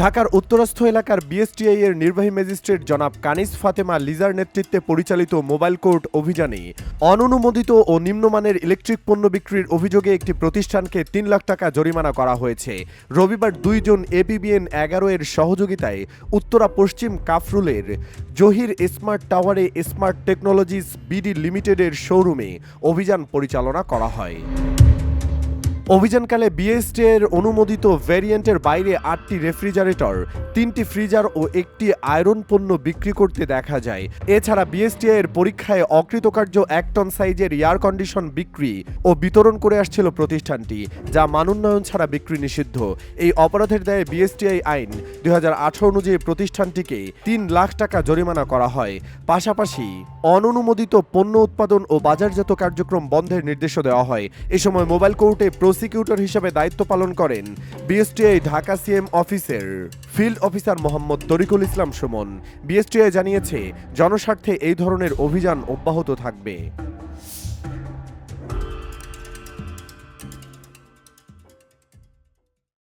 ঢাকার উত্তরস্থ এলাকার বিএসটিআই এর নির্বাহী ম্যাজিস্ট্রেট জনাব কানিস ফাতেমা লিজার নেতৃত্বে পরিচালিত মোবাইল কোর্ট অভিযানে অননুমোদিত ও নিম্নমানের ইলেকট্রিক পণ্য বিক্রির অভিযোগে একটি প্রতিষ্ঠানকে তিন লাখ টাকা জরিমানা করা হয়েছে। রবিবার দুইজন এপিবিএন এগারো এর সহযোগিতায় উত্তরা পশ্চিম কাফরুলের জহির স্মার্ট টাওয়ারে স্মার্ট টেকনোলজিস বিডি লিমিটেডের শোরুমে অভিযান পরিচালনা করা হয়। অভিযানকালে বিএসটি এর অনুমোদিত ভ্যারিয়েন্টের বাইরে আটটি রেফ্রিজারেটর, তিনটি ফ্রিজার ও একটি আয়রন পণ্য বিক্রি করতে দেখা যায়। এছাড়া বিএসটি এর পরীক্ষায় অকৃতকার্য এক টন সাইজের এয়ার কন্ডিশন বিক্রি ও বিতরণ করে আসছিল প্রতিষ্ঠানটি, যা মানোন্নয়ন ছাড়া বিক্রি নিষিদ্ধ। এই অপরাধের দায়ে বিএসটিআই আইন দুই হাজার আঠেরো অনুযায়ী প্রতিষ্ঠানটিকে তিন লাখ টাকা জরিমানা করা হয়। পাশাপাশি অননুমোদিত পণ্য উৎপাদন ও বাজারজাত কার্যক্রম বন্ধের নির্দেশও দেওয়া হয়। এ সময় মোবাইল কোর্টে প্রসিকিউটর হিসেবে দায়িত্ব পালন করেন বিএসটিআই ঢাকা সিএম অফিসের field officer Mohammad Tarikul Islam Sumon. BSTI জানিয়েছে, জনস্বার্থে এই ধরনের অভিযান অব্যাহত থাকবে।